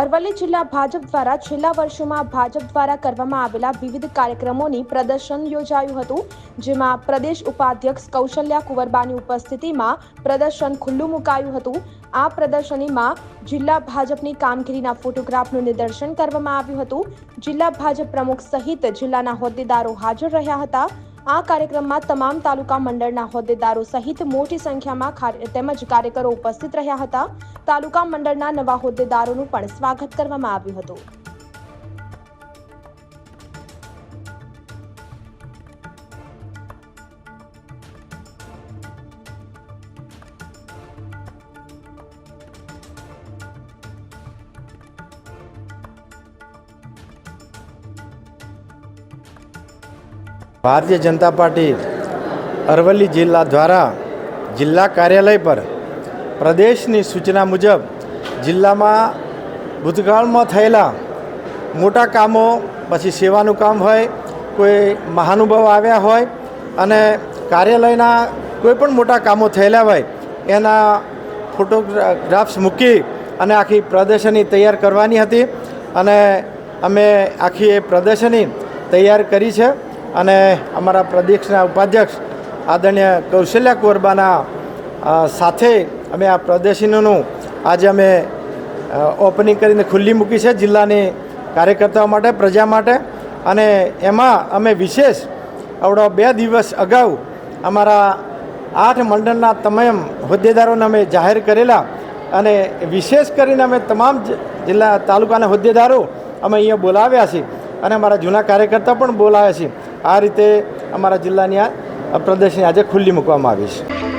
અરવલ્લી જિલ્લા ભાજપ દ્વારા છેલ્લા વર્ષોમાં ભાજપ દ્વારા કરવામાં આવેલા વિવિધ કાર્યક્રમોની પ્રદર્શન યોજાયું હતું, જેમાં પ્રદેશ ઉપાધ્યક્ષ કૌશલ્યા કુંવરબાની ઉપસ્થિતિમાં પ્રદર્શન ખુલ્લું મુકાયું હતું. આ પ્રદર્શનીમાં જિલ્લા ભાજપની કામગીરીના ફોટોગ્રાફનું નિદર્શન કરવામાં આવ્યું હતું. જિલ્લા ભાજપ પ્રમુખ સહિત જિલ્લાના હોદ્દેદારો હાજર રહ્યા હતા. આ કાર્યક્રમમાં તમામ તાલુકા મંડળના હોદ્દેદારો સહિત મોટી સંખ્યામાં તેમજ કાર્યકરો ઉપસ્થિત રહ્યા હતા. તાલુકા મંડળના નવા હોદ્દેદારોનું પણ સ્વાગત કરવામાં આવ્યું હતું. ભારતીય જનતા પાર્ટી અરવલ્લી જિલ્લા દ્વારા જિલ્લા કાર્યાલય પર પ્રદેશની સૂચના મુજબ જિલ્લામાં ભૂતકાળમાં થયેલા મોટા કામો, પછી સેવાનું કામ હોય, કોઈ મહાનુભાવ આવ્યા હોય અને કાર્યાલયના કોઈ પણ મોટા કામો થયેલા હોય, એના ફોટોગ્રાફ્સ મૂકી અને આખી પ્રદર્શની તૈયાર કરવાની હતી અને અમે આખી એ પ્રદર્શની તૈયાર કરી છે. અને અમારા પ્રદેશના ઉપાધ્યક્ષ આદરણીય કૌશલ્યા કોરબાના સાથે અમે આ પ્રદર્શનીનું આજે અમે ઓપનિંગ કરીને ખુલ્લી મૂકી છે જિલ્લાની કાર્યકર્તાઓ માટે, પ્રજા માટે. અને એમાં અમે વિશેષ આવડો બે દિવસ અગાઉ અમારા આઠ મંડળના તમામ હોદ્દેદારોને અમે જાહેર કરેલા અને વિશેષ કરીને અમે તમામ જિલ્લા તાલુકાના હોદ્દેદારો અમે અહીંયા બોલાવ્યા છીએ અને અમારા જૂના કાર્યકર્તા પણ બોલાવ્યા છીએ આ રીતે અમારા જિલ્લાની આ પ્રદર્શની આજે ખુલ્લી મૂકવામાં આવી છે.